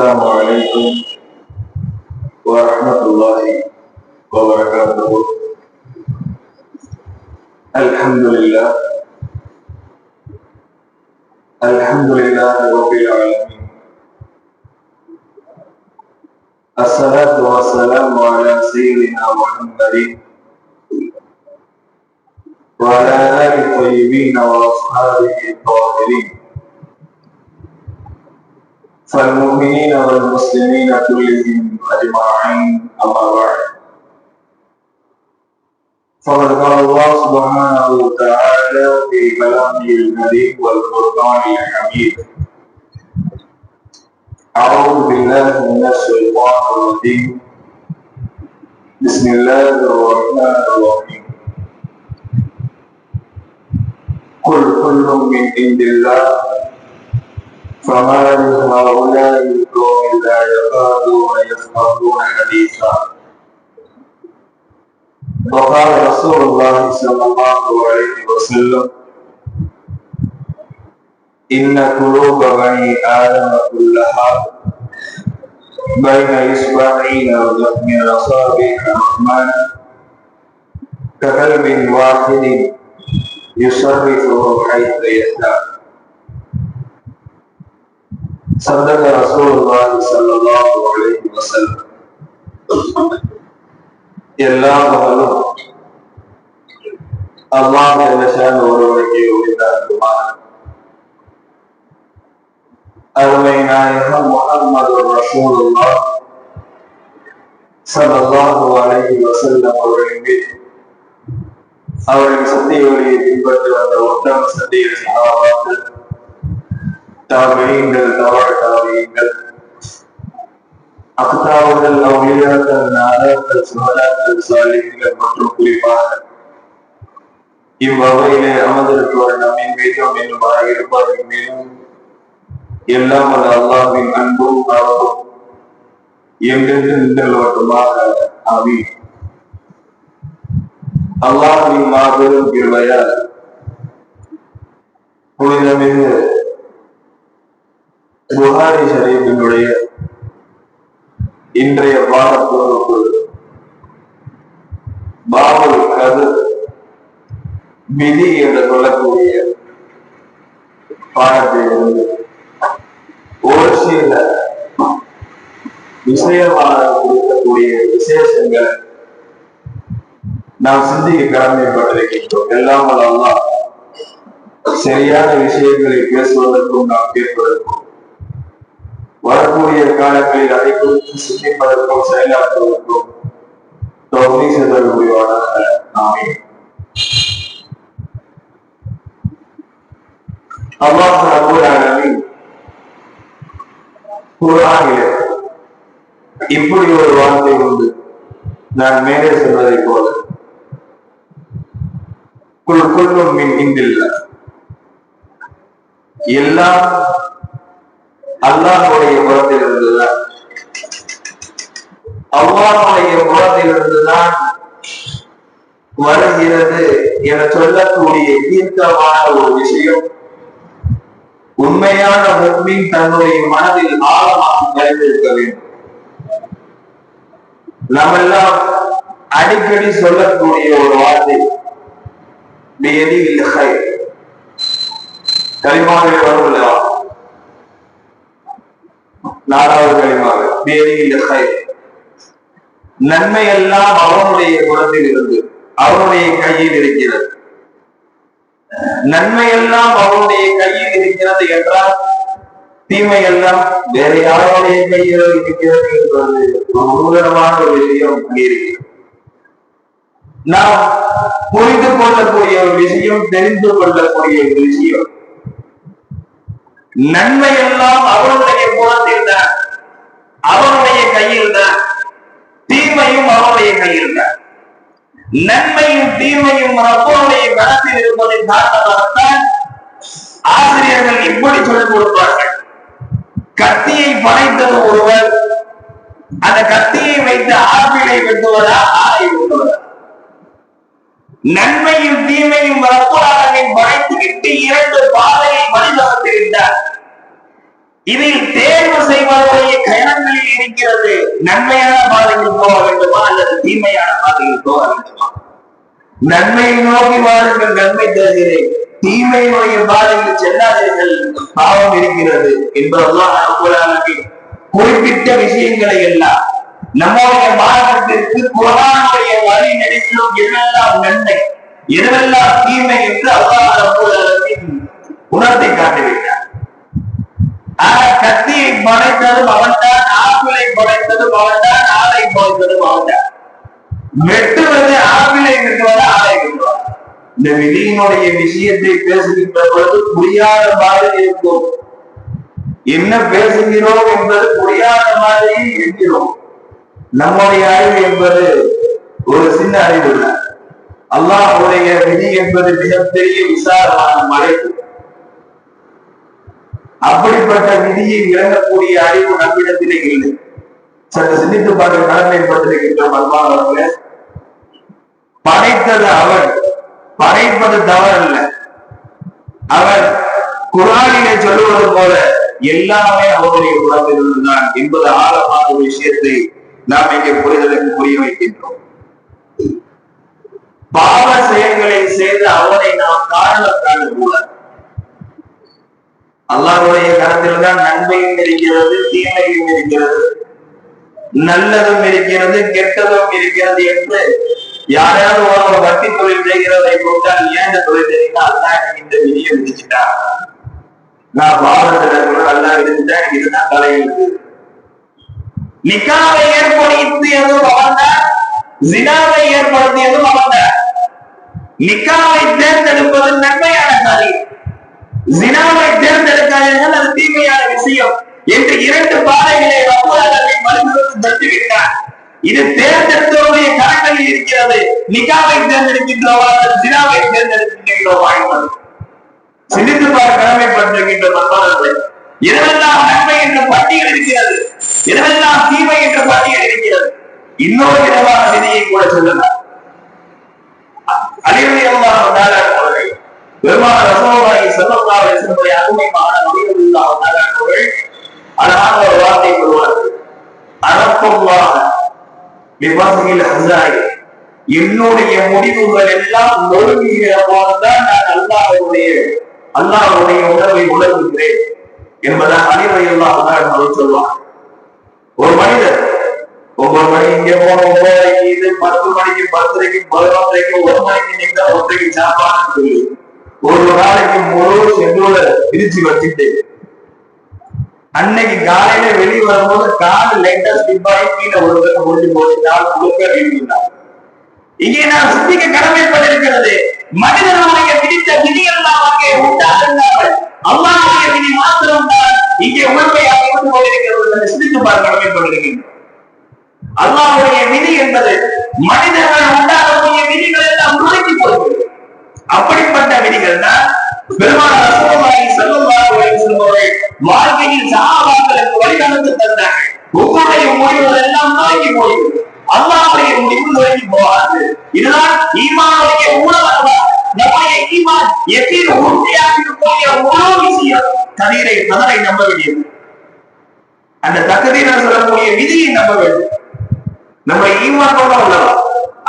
السلام عليكم ورحمة الله وبركاته. الحمد لله. الحمد لله رب العالمين. الصلاة والسلام على سيدنا محمد وعلى آل الطيبين وأصحابه الطاهرين. فالمؤمنين والمسلمين كلهم أجمعين. أما بعد فقد قال الله سبحانه وتعالى في كلامه الكريم والقرآن الحميد. أعوذ بالله من الشيطان الرجيم. بسم الله الرحمن الرحيم. قل كل من عند الله فما لهؤلاء القوم لا يكادون يفقهون حديثا وقال رسول الله صلى الله عليه وسلم إن قلوب بني آدم كلها بين إصبعين من أصابع الرحمن كقلب واحد يصرفه حيث يشاء. صدق رسول الله صلى الله عليه وسلم எல்லா மகளும் அல்லாஹ் எல்லஷான் ஒருவனுக்கு உரித்தாக்குமார் அருமை நாயகம் முகமது ரசூலுல்லா ஸல்லல்லாஹு அலைஹி வஸல்லம் அவர்களின் மீது அவரின் சத்திய வழியை பின்பற்றி வந்த உத்தம சத்திய சகாபாக்கள் தாபியங்கள் தவற அக்தாவுகள் சாலிகள் மற்றும் குறிப்பாக இவ்வகையிலே அமர்ந்திருப்பவர் நம்மின் மீதும் என்னும் இருப்பவரின் எல்லாம் அல்ல அல்லாஹ்வின் அன்பும் காவலும் எங்கெங்கு நின்றவட்டுமாக அவி அல்லாஹ்வின் மாபெரும் கிருபையால் புனிதமிகு புகாரி ஷரீஃபினுடைய இன்றைய பாடத்தொகுப்பு பாபுல் கது விதி என்று சொல்லக்கூடிய பாடத்திலிருந்து ஒரு சில விஷயமாக கொடுக்கக்கூடிய விசேஷங்களை நாம் சிந்திக்க கடமைப்பட்டிருக்கின்றோம். எல்லாம் அல்லா சரியான விஷயங்களை பேசுவதற்கும் நாம் கேட்பதற்கும் வரக்கூடிய காலங்களில் அதை குறித்து சிந்திப்பதற்கும் செயலாற்றுவதற்கும் தொகுதி முடிவான நாமே. அல்லாஹ் ரபுல் ஆலமீன் குர்ஆனிலே இப்படி ஒரு வார்த்தை உண்டு. நான் மேலே சொன்னதை போல. குல் குல்லும் மின் இந்தில்ல. எல்லாம் அல்லாஹுடைய புறத்தில் இருந்துதான் அல்லாஹுடைய புறத்தில் இருந்துதான் வருகிறது என சொல்லக்கூடிய தீர்க்கமான ஒரு விஷயம். உண்மையான முன்மின் தன்னுடைய மனதில் ஆழமாக நிறைந்திருக்க வேண்டும். நம்மெல்லாம் அடிக்கடி சொல்லக்கூடிய ஒரு வார்த்தை கரிமாவில் வருவல்லவா நாலாவது களிமாக நன்மை எல்லாம் அவனுடைய குணத்தில் இருந்து அவனுடைய கையில் இருக்கிறது. நன்மை எல்லாம் அவனுடைய கையில் இருக்கிறது என்றால் தீமை எல்லாம் வேற யாருடைய கையில் இருக்கிறது என்பது ஒரு ஒரு விஷயம் அங்கே இருக்கிறது. நாம் புரிந்து கொள்ளக்கூடிய ஒரு விஷயம் தெரிந்து கொள்ளக்கூடிய ஒரு விஷயம். நன்மை எல்லாம் அவனுடைய குணத்தில் தான் அவனுடைய கையில் தான் தீமையும் அவனுடைய கையில் தான் நன்மையும் தீமையும் ரப்போடைய கணத்தில் இருப்பதின் காரணமாகத்தான் ஆசிரியர்கள் இப்படி சொல்லிக் கொடுப்பார்கள். கத்தியை படைத்தது ஒருவர் அந்த கத்தியை வைத்து ஆப்பிளை வெட்டுவதா? ஆலை வெட்டுவதா? நன்மையும் தீமையும் ரப்புலாளனை படைத்துவிட்டு இரண்டு பாதையை வழிவகுத்திருந்தார் இதில் தேர்வு செய்வதற்குரிய கயனங்களில் இருக்கிறது. நன்மையான பாதையில் போக வேண்டுமா அல்லது தீமையான பாதையில் போக வேண்டுமா? நன்மையை நோக்கி வாருங்கள் நன்மை தருகிறேன். தீமையினுடைய பாதையில் செல்லாதீர்கள். பாவம் இருக்கிறது என்பதெல்லாம் நமக்கு குறிப்பிட்ட விஷயங்களை எல்லாம் நம்முடைய மார்க்கத்திற்கு குரானுடைய வழி நெடுக்கிலும் எதெல்லாம் நன்மை எதுவெல்லாம் தீமை என்று அல்லாஹ் உணர்த்தி காட்டிவிட்டார். ஆக கத்தியை படைத்ததும் அவன்தான் ஆப்பிளை படைத்ததும் அவன்தான் ஆலை படைத்ததும் அவன்தான். வெட்டுவது ஆப்பிளை வெட்டுவது ஆலை வெட்டுவார் இந்த விதியினுடைய விஷயத்தை பேசுகின்ற பொழுது புரியாத மாதிரி இருக்கும். என்ன பேசுகிறோம் என்பது புரியாத மாதிரி இருக்கிறோம். நம்முடைய அறிவு என்பது ஒரு சின்ன அறிவு இல்லை அல்லாஹுடைய விதி என்பது மிகப்பெரிய விசாலமான மலைப்பு அப்படிப்பட்ட விதியை இறங்கக்கூடிய அறிவு நம்மிடத்திலே இல்லை. சற்று சிந்தித்து பார்க்க கடமைப்பட்டிருக்கின்றோம் அன்பானவர்களே படைத்தது அவன். படைப்பது தவறல்ல. அவன் குரானிலே சொல்லுவது போல எல்லாமே அவருடைய உடம்பிலிருந்து தான் என்பது ஆழமான ஒரு விஷயத்தை நாம் இங்கே புரிதலுக்கு புரிய வைக்கின்றோம். பாவ செயல்களை செய்து அவனை நாம் காரணம் காணக்கூடாது அல்லாஹுடைய கரத்தில் தான் நன்மையும் இருக்கிறது தீமையும் இருக்கிறது. நல்லதும் இருக்கிறது கெட்டதும் இருக்கிறது என்று யாராவது ஒரு வட்டி தொழில் செய்கிறதை போட்டால் ஏன் இந்த தொழில் செய்யுங்க? அல்லா இந்த விதியை விதிச்சுட்டா. நான் பாவத்துல கூட நல்லா விதிச்சுட்டா இதுதான் தலையெழுத்து நிக்காவை ஏற்படுத்தியதும் அவன்தான் ஜினாவை ஏற்படுத்தியதும் அவன்தான். நிக்காவை தேர்ந்தெடுப்பது நன்மையான காரியம். ஜினாவை தேர்ந்தெடுக்காதீர்கள் அது தீமையான விஷயம் என்று இரண்டு பாதைகளை ரப்பூலாலை மறுபடியும் தட்டுவிட்டார் இது தேர்ந்தெடுத்தவருடைய கரங்களில் இருக்கிறது. நிகாவை தேர்ந்தெடுக்கின்றோமா அல்லது ஜினாவை தேர்ந்தெடுக்கின்றோமா என்பது சிந்தித்து பார்க்க கடமைப்பட்டிருக்கின்ற நண்பர்கள் எதுவெல்லாம் நன்மை என்ற பட்டியல் இருக்கிறது. எதுவெல்லாம் தீமை என்ற பட்டியல் இருக்கிறது. இன்னொரு விதமான விதியை கூட சொல்லலாம். அலிவதியல்லாஹ் அவர்கள் பெருமான ரசோலாய் செல்லல்லாஹ் அலிஸ்லமுடைய அருமைமான நபிகளுல்லாஹ் அவர்கள் அழகான ஒரு வார்த்தை சொல்வார்கள் அறப்பொருளாக விவாசிகள் ஹசாய் என்னுடைய முடிவுகள் எல்லாம் நொறுங்குகிற போதுதான் நான் அல்லாஹ்வுடைய அல்லாஹ்வுடைய உணர்வை உணர்கின்றேன் என்பதான் அறிவையெல்லாம் அவர்கள் சொல்வார் ஒரு மனிதர் ஒன்பது மணி இங்க போன ஒன்பதரைக்கு இது பத்து மணிக்கு பத்தரைக்கு பதினொன்றைக்கு ஒரு மணிக்கு நீங்க ஒன்றைக்கு சாப்பாடுன்னு சொல்லி ஒரு நாளைக்கு முழு சென்றோட பிரிச்சு வச்சுட்டு அன்னைக்கு காலையில வெளியே வரும்போது கால் லைட்டா ஸ்லிப் ஆகி கீழே ஒரு தடவை முடிஞ்சு போச்சு. கால் முழுக்க வீழ்ந்தார் இங்கே நான் சிந்திக்க கடமைப்பட்டிருக்கிறது மனிதனுடைய விதித்த விதியெல்லாம் அங்கே உண்டாகிறார்கள் அல்லாஹ்வுடைய விதி மாத்திரம் தான் இங்கே உண்மையாக இருந்து கொண்டிருக்கிறது என்று சிந்தித்து பார்க்க கடமைப்பட்டிருக்கின்றோம் அல்லாவுடைய விதி என்பது மனிதர்கள் உண்டாகக்கூடிய விதிகள் எல்லாம் நுழைக்கி போகிறது அப்படிப்பட்ட விதிகள் தான் பெருமான ரசோலாய் செல்லுல்லாஹு அலைஹி வஸல்லம் அவர்கள் வாழ்க்கையில் சஹாபாக்களுக்கு வழிநடத்தி தந்தார்கள். உங்களுடைய முடிவுகள் எல்லாம் நுழைக்கி போகிறது அல்லாஹ்வுடைய முடிவு நுழைக்கி போகாது. இதுதான் ஈமானுடைய மூலமாக நம்முடைய ஈமான் எத்தனை உறுதியாக இருக்கக்கூடிய முழு விஷயம். கதிரை கதரை நம்ப வேண்டியது. அந்த தகுதியினர் சொல்லக்கூடிய விதியை நம்ப வேண்டும். நம்ம ஈமான் கொண்ட உள்ளவா?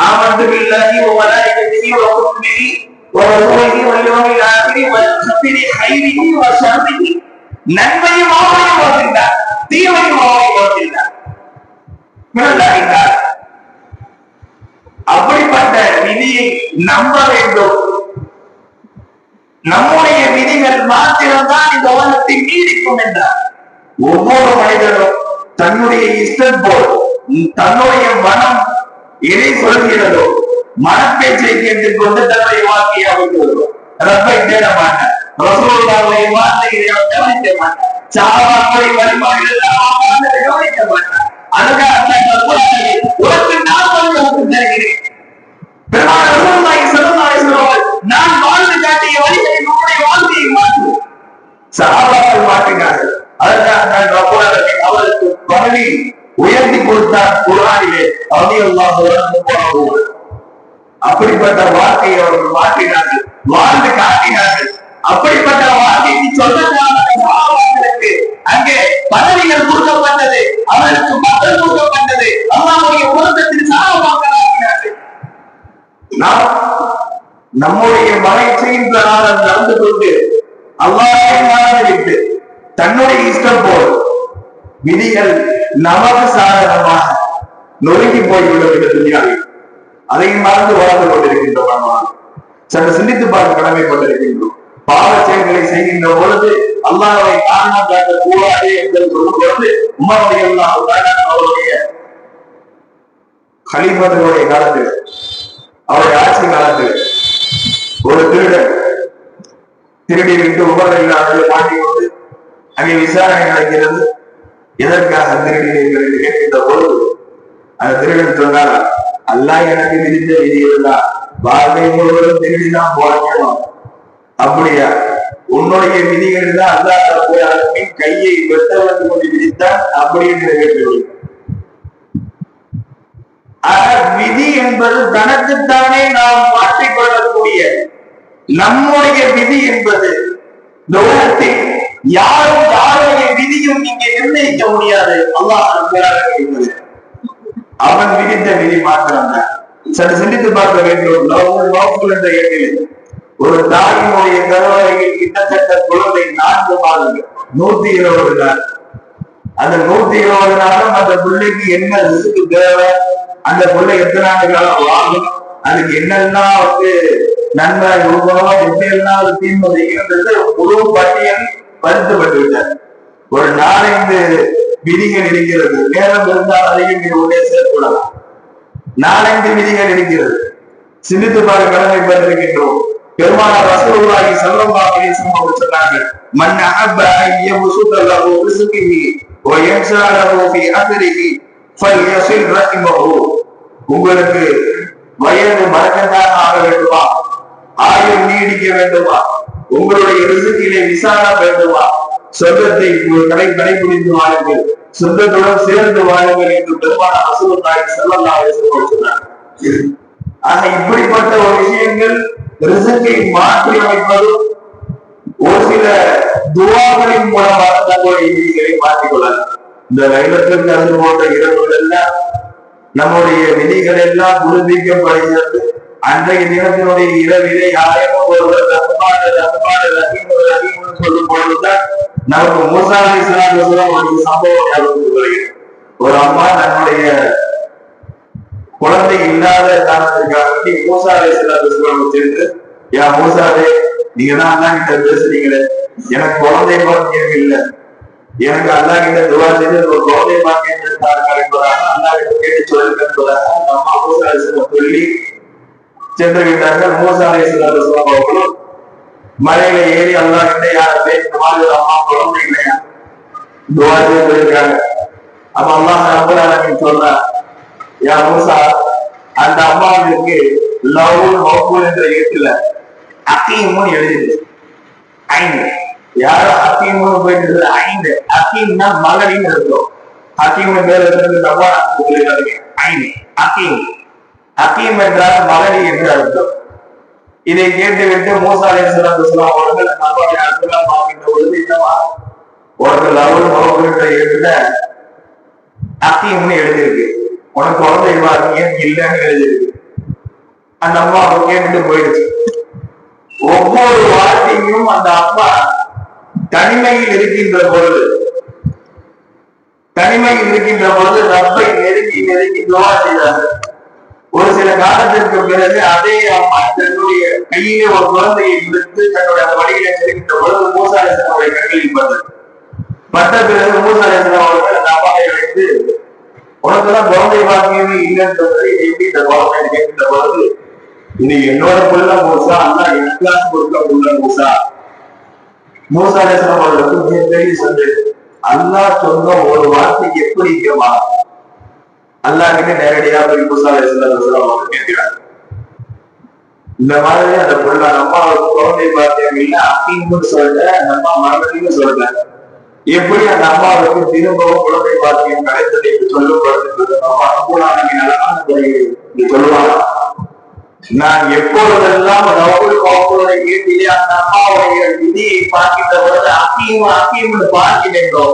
ஆமந்து பில்லாஹி வ மலாயிகத்திஹி வ குத்துபிஹி வ ரசூலிஹி வல் யௌமில் ஆகிரி வ நன்மையும் தீமையும் அப்படிப்பட்ட விதியை நம்ப வேண்டும். நம்முடைய விதிகள் மாத்திரம்தான் இந்த உலகத்தை நீடிக்கும் என்றார். ஒவ்வொரு மனிதனும் தன்னுடைய இஷ்டம் போல் தன்னுடைய மனம் எதை சொல்கிறதோ மனப்பேச்சை கேட்டுக்கொண்டு தன்னுடைய வாழ்க்கையை அமைத்து ரப்பை தேட மாட்டார். வார்த்தைகளை அவன் கவனிக்க மாட்டார். சாவாக்களை வழிபாடுகள் கவனிக்க மாட்டார். அதுக்காக உனக்கு நான் உங்களுக்கு தருகிறேன். பெருமாள் ரசூலுல்லாஹி நான் வாழ்ந்து காட்டிய வழிகளை நம்முடைய வாழ்க்கையை மாற்று. சஹாபாக்கள் மாற்றினார்கள். அதற்காக நான் ரப்பல் அவருக்கு பதவி உயர்த்தி கொடுத்தார் குரானிலே ரலியல்லாஹு அப்படிப்பட்ட வாழ்க்கையை அவர்கள் வாழ்த்தினார்கள் வாழ்ந்து காட்டினார்கள். அப்படிப்பட்ட வாழ்க்கைக்கு சொந்தக்காரர்களுக்கு அங்கே பதவிகள் கொடுக்கப்பட்டது. அவர்களுக்கு மக்கள் கொடுக்கப்பட்டது. அல்லாவுடைய உலகத்தில் சாரமாக்கிறார்கள் நாம் நம்முடைய மகிழ்ச்சியின் பிரகாரம் நடந்து கொண்டு அல்லாஹை வாழ்ந்துவிட்டு தன்னுடைய இஷ்டம் போல் விதிகள் நமக்கு சாதகமாக நொறுங்கி போய்விடும் என்று சொல்கிறார்கள். அதையும் மறந்து வாழ்ந்து கொண்டிருக்கின்றோம் நம்மால் சற்று சிந்தித்து பார்க்க கடமைப்பட்டிருக்கின்றோம் பாவ செயல்களை செய்கின்ற பொழுது அல்லாவை காரணம் காட்ட கூடாது என்று சொல்லும் பொழுது உமருடைய அவருடைய கலிபர்களுடைய காலத்தில் அவருடைய ஆட்சி காலத்தில் ஒரு திருடன் திருடி விட்டு உமரில் மாட்டிக்கொண்டு அங்கே விசாரணை நடக்கிறது. எதற்காக திருடினீர்கள் என்று கேட்கின்ற பொழுது அந்த திருடன் சொன்னால் அல்லாஹ் எனக்கு விதித்த விதியெல்லாம் இருந்தா வாழ்க்கை முழுவதும் திருடிதான் போடணும் அப்படியா? உன்னுடைய விதிகள் தான் அல்லாஹ் போய் கையை வெட்ட வந்து கொண்டு விதித்தான் அப்படின்னு நிறைவேற்றவில்லை விதி என்பது தனக்குத்தானே நாம் மாற்றிக்கொள்ளக்கூடிய நம்முடைய விதி என்பது. இந்த உலகத்தில் யாரும் யாருடைய விதியும் இங்கே நிர்ணயிக்க முடியாது. அல்லாஹ் என்பது அவன் விதித்த விதி மாத்திரம் தான். சற்று சிந்தித்து பார்க்க வேண்டும். லவ்வுல் என்ற எண்ணில் ஒரு தாயினுடைய கருவறையில் கிட்டத்தட்ட குழந்தை நான்கு மாதங்கள் நூத்தி இருபது நாள். அந்த நூத்தி இருபது நாளும் அந்த பிள்ளைக்கு என்ன ரிசுக்கு தேவை? அந்த பிள்ளை எத்தனை ஆண்டு காலம் வாங்கும் அதுக்கு என்னெல்லாம் வந்து நன்மை உருவமா எப்படி எல்லாம் தீர்வு செய்யணுன்றது முழு பட்டியல் பருத்தப்பட்டு விட்டார். ஒரு நாலஞ்சு விதிகள் இருக்கிறது. நேரம் இருந்தால் அதையும் நீ உள்ளே சேர்க்கலாம் நாலஞ்சு விதிகள் இருக்கிறது. சிந்தித்து பார்க்க கடமைப்பட்டிருக்கின்றோம் பெருமானார் ரசூலுல்லாஹி ஸல்லல்லாஹு அலைஹி வஸல்லம் அவர்கள் சொன்னாங்க மன் அஹப்ப அன் யபசுத லஹு ரிஸ்கிஹி வ யன்ஸா லஹு ஃபீ அத்ரிஹி ஃபல்யஸில் ரஹிமஹு. உங்களுக்கு வயது மறக்கத்தான் ஆக வேண்டுமா? ஆயுள் நீடிக்க வேண்டுமா? உங்களுடைய ரிசுக்கிலே விசாரணை வேண்டுமா? சொர்க்கத்தை கடை கடைபிடித்து வாழுங்கள் சொர்க்கத்துடன் சேர்ந்து வாழுங்கள் என்று பெருமான அசுரத்தாய் ஸல்லல்லாஹு சொன்னார். ஆக இப்படிப்பட்ட ஒரு விஷயங்கள் ரிசக்கை மாற்றி அமைப்பதும் ஒரு சில துவாக்களின் மூலமாக தங்களுடைய விதிகளை மாற்றிக் கொள்ளலாம். இந்த லைலத்திற்கு அது போன்ற இரவுகள் எல்லாம் நம்முடைய விதிகள் எல்லாம் புதுப்பிக்கப்படுகிறது. அன்றைய தினத்தினுடைய இரவிலே யாரையும் ஒருவர் ரஹ்மான் ரஹ்மான் ரஹீம் ரஹீம்னு சொல்லும் பொழுதுதான் நமக்கு மூசா அலி இஸ்லாம் ஒரு சம்பவம் ஞாபகத்துக்கு வருகிறது. ஒரு அம்மா தன்னுடைய குழந்தை இல்லாத காரணத்திற்காக வேண்டி மூசா அலி இஸ்லாம் சென்று யா மூசாவே நீங்க தான் அண்ணா கிட்ட பேசுறீங்களே எனக்கு குழந்தை பாக்கியம் இல்லை. எனக்கு அல்லா கிட்ட துவா செய்து ஒரு குழந்தை பாக்கியம் எடுத்தார்கள் என்பதாக அல்லா கிட்ட கேட்டு சொல்லுங்க என்பதாக நம்ம மூசா அலி சொல்லி சென்று விட்டார்கள். மூசா அவர்களும் மலையில ஏறி அல்லா கிட்ட யார பேசின மாதிரி அம்மா குழந்தை இல்லையா? துவா செய்திருக்காங்க அப்ப அம்மா ரப்பல் ஆலமீன் யா மூசா அந்த அம்மாவுக்கு லவ் மௌபூல் என்ற எழுத்துல அக்கீமும் எழுதிது ஐந்து. யாரும் அக்கீமும் போயிட்டு ஐந்து. அக்கீம்னா மகளின்னு இருக்கும் அக்கீம் பேர் இருக்கிறது நம்ம ஐந்து. அக்கீம் நக்கீம் என்றால் மகளி என்று அர்த்தம். இதை கேட்டுவிட்டு மூசாலை சிறந்த அவர்கள் நம்முடைய அர்த்தம் பார்க்கின்ற பொழுது என்னவா? ஒருத்தர் லவ் மௌபூல் எழுத இடத்துல அக்கீம்னு எழுதியிருக்கு. உனக்கு குழந்தை பாக்கியம் இல்லைன்னு எழுதியிருக்கு. அந்த அம்மா அவங்க கேட்டுட்டு போயிடுச்சு. ஒவ்வொரு வார்த்தையும் அந்த அப்பா தனிமையில் இருக்கின்ற பொழுது தனிமையில் இருக்கின்ற பொழுது ரப்பை நெருங்கி நெருங்கி துவா செய்தார்கள். ஒரு சில காலத்திற்கு பிறகு அதே அம்மா தன்னுடைய கையிலே ஒரு குழந்தையை விடுத்து தன்னுடைய அந்த வழியில நெருங்கின்ற பொழுது மூசாலேசனுடைய கண்களில் பட்டது பட்ட பிறகு மூசாலேசன் அவர்கள் அந்த அம்மாவை அழைத்து உனக்கெல்லாம் குழந்தை பாக்கியமே இல்லைன்றது எப்படி இந்த குழந்தை கேட்கின்ற பொழுது இது என்னோட புள்ள மூசா அண்ணா எனக்காக கொடுக்க புள்ள மூசா. மூசா அவர்களுக்கு மிகப்பெரிய சந்தேகம். அண்ணா சொன்ன ஒரு வார்த்தை எப்படி இருக்கமா அல்லாஹ் நேரடியாக நேரடியா போய் மூசா அலிஸ்லாம் கேட்கிறாங்க. இந்த மாதிரி அந்த புள்ள நம்ம குழந்தை பார்த்தீங்கன்னா இல்ல அப்படின்னு சொல்றேன் நம்ம மரணத்தையும் சொல்றேன் எப்படி அந்த அம்மாவுக்கு திரும்பவும் குழந்தை பாக்கியம் கிடைத்தது சொல்லும் சொல்லப்படுகிறது நம்ம அனுகூலான நலமான முறையில் சொல்லுவாங்க. நான் எப்பொழுதெல்லாம் ரவுல் கவுடைய வீட்டிலே அந்த அம்மாவுடைய விதியை பார்க்கின்ற பொழுது அக்கீம் அக்கீம் பார்க்கிறேனோ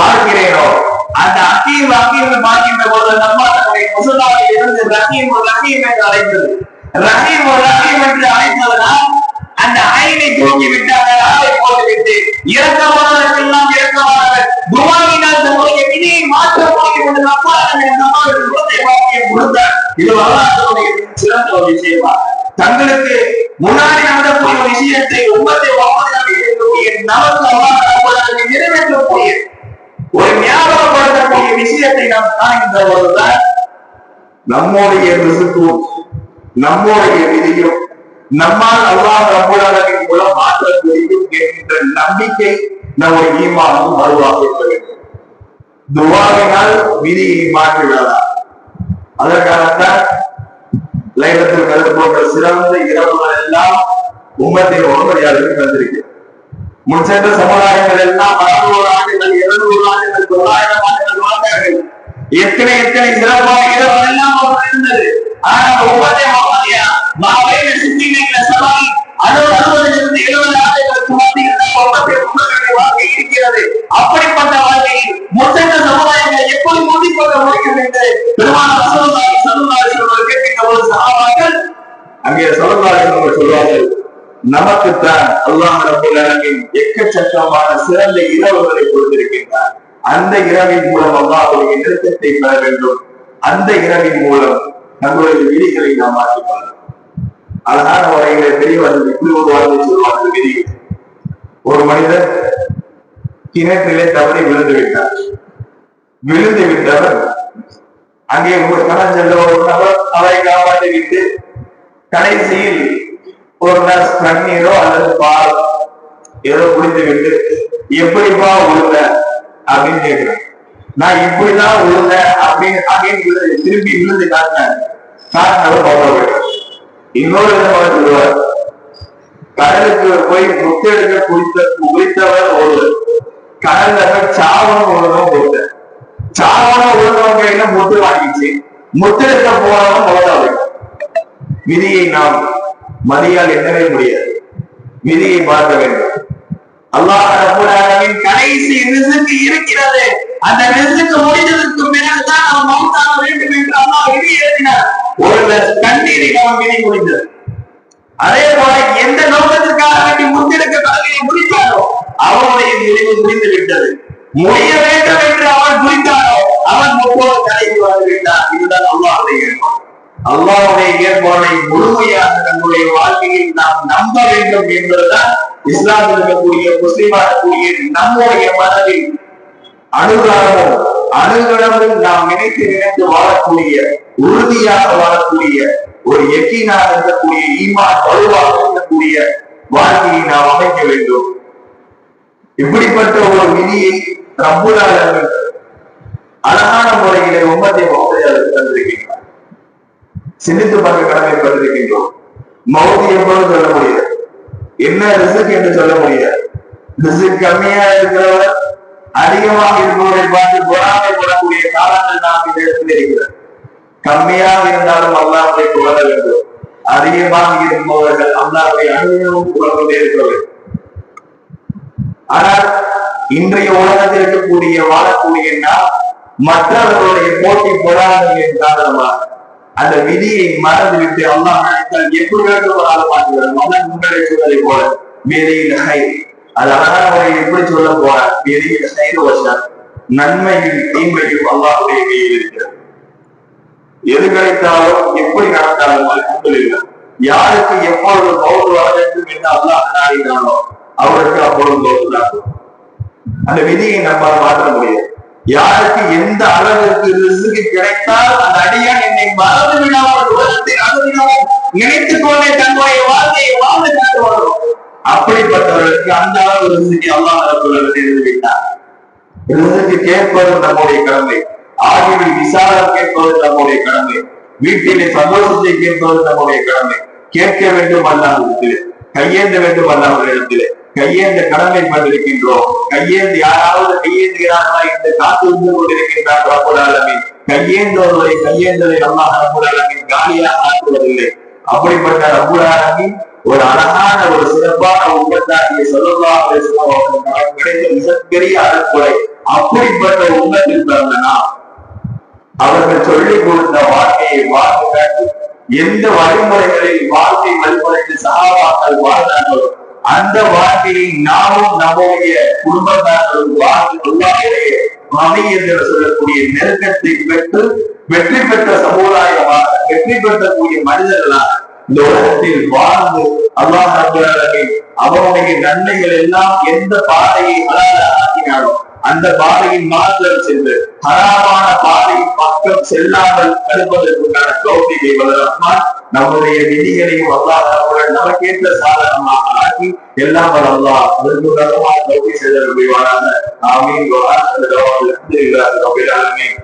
பார்க்கிறேனோ அந்த அக்கீம் அக்கீம் பார்க்கின்ற பொழுது அந்த அம்மா தன்னுடைய முசலாவில் இருந்து ரஹீம் ஒரு ரஹீம் என்று அழைத்தது. ரஹீம் ஒரு ரஹீம் என்று அழைத்தவரால் அந்த ஐனை தூக்கி விட்டு அந்த ராவை போட்டுவிட்டு இறக்கமானவர்களெல்லாம் இறக்கமானவர் துவாவினால் தன்னுடைய விதியை மாற்ற முடியும் என்று நம்பாளர்கள் நம்மளுடைய குழந்தை வாக்கியம் கொடுத்தார். இது வரலாற்றுடைய சிறந்த ஒரு விஷயமா. தங்களுக்கு முன்னாடி நடந்தக்கூடிய விஷயத்தை உம்மத்தை வாக்குறுதிய நமக்கு அல்லாஹ் நிறைவேற்றக்கூடிய ஒரு ஞாபகப்படுத்தக்கூடிய விஷயத்தை நாம் காண்கின்ற பொழுதுதான் நம்முடைய ரிசுக்கும் நம்முடைய விதியும் நம்மால் அல்லாஹ் ரபுல்லாவின் மூலம் மாற்ற முடியும் என்கின்ற நம்பிக்கை நம்முடைய ஈமானும் வலுவாக இருக்க வேண்டும். துவாவினால் விதியை மாற்றிவிடலாம். அதற்காகத்தான் லைலத்தில் கருத்து போன்ற சிறந்த இரவுகள் எல்லாம் உம்மத்தின் ஒன்பதையாளர்கள் வந்திருக்கு முன்சென்ற சமுதாயங்கள் எல்லாம் அறுநூறு ஆண்டுகள் இருநூறு ஆண்டுகள் தொள்ளாயிரம் ஆண்டுகள் வாழ்ந்தார்கள். எத்தனை எத்தனை சிறப்பான இடம் எல்லாம் இருந்தது. ஆனால் ஒவ்வொரு முகமதியா மாவையில சித்திகளை சவால் அறுபது அறுபதிலிருந்து எழுபது ஆண்டுகளுக்கு மத்தியில் உம்மத்தை வாழ்க்கை இருக்கிறது. அப்படிப்பட்ட வாழ்க்கையில் முத்தென்ற சமுதாயங்களை எப்படி முடிப்பட முடியும் என்று பெருமான ரசூலுல்லாஹி ஸல்லல்லாஹு கேட்கின்ற ஒரு அங்கே சொல்லலார்கள் சொல்வார்கள். நமக்குத்தான் அல்லாஹ் ரபுல் எக்கச்சக்கமான சிறந்த இரவுகளை கொடுத்திருக்கின்றார். அந்த இரவின் மூலம் அல்லாஹுடைய நெருக்கத்தை பெற வேண்டும். அந்த இரவின் மூலம் நம்முடைய விதிகளை நாம் மாற்றிக்கொள்ளலாம் அழகான முறையில பெரியவர்கள் இப்படி ஒரு வார்த்தை சொல்வார்கள். விதிகள் ஒரு மனிதர் கிணற்றிலே தவறி விழுந்து விட்டார் விழுந்து விட்டவர் அங்கே ஒரு கடன் சென்ற ஒரு நபர் அவரை காப்பாற்றி விட்டு கடைசியில் ஒரு கிளாஸ் தண்ணீரோ அல்லது பால் ஏதோ குடித்து விட்டு எப்படிப்பா உழுந்த? அப்படின்னு கேட்கிறேன் நான் இப்படிதான் உழுந்த அப்படின்னு அப்படின்னு திரும்பி விழுந்து காட்டினேன் காட்டினவர் இன்னொரு விதமாக சொல்லுவார். கடலுக்கு போய் முத்தெடுக்க குடித்த குடித்தவர் ஒருவர். கடல்ல போய் சாவனம் ஒழுங்கும் சாவணம் சாவனம் ஒழுங்கும் கையில முத்து வாங்கிச்சு? முத்தெடுக்க போனவன் முதலாவது விதியை நாம் மதியால் எண்ணவே முடியாது. விதியை பார்க்க வேண்டும். அல்லாஹின் கடைசி ரிசுக்கு இருக்கிறது. அந்த ரிசுக்கு முடிந்ததற்கு பிறகுதான் நாம் மௌத்தாக வேண்டும் என்று அல்லாஹ் விதி எழுதினார் ஒரு கிளாஸ் தண்ணீரை அவன் விதி முடிந்தது. அதே போல எந்த நோக்கத்திற்காக வேண்டி முன்னெடுக்க கல்வியை முடித்தாரோ அவனுடைய முடிவு முடிந்து விட்டது. முடிய வேண்டும் என்று அவன் குறித்தாரோ அவன் முப்போது கடைக்கு வந்து விட்டான். இதுதான் அல்லாஹுடைய அல்லாவுடைய ஏற்பாடை முழுமையாக தன்னுடைய வாழ்க்கையில் நாம் நம்ப வேண்டும் என்பதுதான் இஸ்லாம் இருக்கக்கூடிய முஸ்லிமாக இருக்கக்கூடிய நம்முடைய மனதில் அனுகாரமும் அணுகடமும் நாம் நினைத்து நினைத்து வாழக்கூடிய உறுதியாக வாழக்கூடிய ஒரு எக்கீனாக இருக்கக்கூடிய ஈமா வலுவாக இருக்கக்கூடிய வாழ்க்கையை நாம் அமைக்க வேண்டும். இப்படிப்பட்ட ஒரு விதியை ரப்புலாளர்கள் அழகான முறையிலே உம்மத்தை மௌதையாக சிந்தித்து பார்க்க கடமைப்பட்டிருக்கின்றோம் மௌதி என்பது சொல்ல முடியாது? என்ன ரிசுக் என்று சொல்ல முடியாது? ரிசுக் கம்மியா இருக்கிறவர் அதிகமாக இருப்பவரை பார்த்து பொறாமைப்படக்கூடிய காலங்கள் நாம் இந்த இடத்தில் இருக்கிறது கம்மியாக இருந்தாலும் அல்லாஹை புகழ வேண்டும். அதிகமாக இருப்பவர்கள் அல்லாஹை அனுபவம் புகழ்ந்தே இருக்க வேண்டும். ஆனால் இன்றைய உலகத்தில் இருக்கக்கூடிய வாழக்கூடிய நாம் மற்றவர்களுடைய போட்டி பொறாமையின் காரணமாக அந்த விதியை மறந்துவிட்டு அல்லாஹ் நினைத்தால் எப்படி வேண்டும் ஒரு ஆள் மாற்றுகிறார் மகன் முன்னாடி சொன்னதை போல வேலையில் ஹை அது அழகான முறையில் எப்படி சொல்ல போறார்? வேலையில் ஹைரு வச்சார். நன்மையும் தீமையும் அல்லாஹுடைய கையில் இருக்கிறது. எது கிடைத்தாலும் எப்படி நடந்தாலும் அல்ஹம்துலில்லாஹ் யாருக்கு எப்பொழுது பௌத்து வர வேண்டும் என்று அல்லாஹ் நாடினாலோ அவருக்கு அப்பொழுது பௌத்து அந்த விதியை நம்மால் மாற்ற முடியாது. யாருக்கு எந்த அளவிற்கு ரிசுக்கு கிடைத்தால் அந்த அடியான் என்னை மறந்து விடாமல் உலகத்தை அனுதினமும் நினைத்துக் கொண்டே தன்னுடைய வாழ்க்கையை வாழ்ந்து காட்டுவாரோ? அப்படிப்பட்டவர்களுக்கு அந்த அளவு ரிசுக்கு அல்லாஹ் ரசூலுல்லாஹி எழுதிவிட்டார் ரிசுக்கு கேட்பது நம்முடைய கடமை. ஆகியவை விசாரம் கேட்பது நம்முடைய கடமை. வீட்டிலே சந்தோஷத்தை கேட்பது நம்முடைய கடமை. கேட்க வேண்டும் அல்லாஹிடத்திலே கையேந்த வேண்டும் அல்லாஹிடத்திலே கையேந்த கடமை கொண்டிருக்கின்றோம் கையேந்து யாராவது கையேந்துகிறார்களா என்று காத்து இருந்து கொண்டிருக்கின்றார் ரப்பல் ஆலமீன் கையேந்தவர்களை கையேந்ததை அல்லாஹ் ரப்பல் காலியாக ஆக்குவதில்லை. அப்படிப்பட்ட ரப்பல் ஒரு அழகான ஒரு சிறப்பான உண்மத்தாகிய சொல்லலாம் கிடைத்த மிகப்பெரிய அறக்குறை அப்படிப்பட்ட உண்மத்தில் பிறந்தனா? அவர்கள் சொல்லிக் கொடுத்த வாழ்க்கையை வாழ்ந்து எந்த வழிமுறைகளில் வாழ்க்கை வழிமுறைகளில் சகாபாக்கள் வாழ்ந்தார்களோ அந்த வாழ்க்கையை நாமும் நம்முடைய குடும்பத்தார்களும் வாழ்ந்து மணி மனை என்று சொல்லக்கூடிய நெருக்கத்தை பெற்று வெற்றி பெற்ற சமுதாயமாக வெற்றி பெற்றக்கூடிய மனிதர்களாக இந்த உலகத்தில் வாழ்ந்து அல்லாஹ் ரப்பல் அவருடைய நன்மைகள் எல்லாம் எந்த பாதையை அழகாக ஆக்கினாலும் அந்த பாதையின் மாற்றம் சென்று ஹராமான பாதையின் பக்கம் செல்லாமல் தடுப்பதற்குண்டான தோல்வியை வளரத்தான் நம்முடைய விதிகளையும் அல்லாஹ் நமக்கு ஏற்ற சாதனமாக ஆக்கி எல்லாம் வரலாம் அதற்கு ரகமான தோல்வி செய்த முடிவானாக ஆமீன். வஆஹிரு தஅவானா அல்ஹம்துலில்லாஹி ரப்பில் ஆலமீன்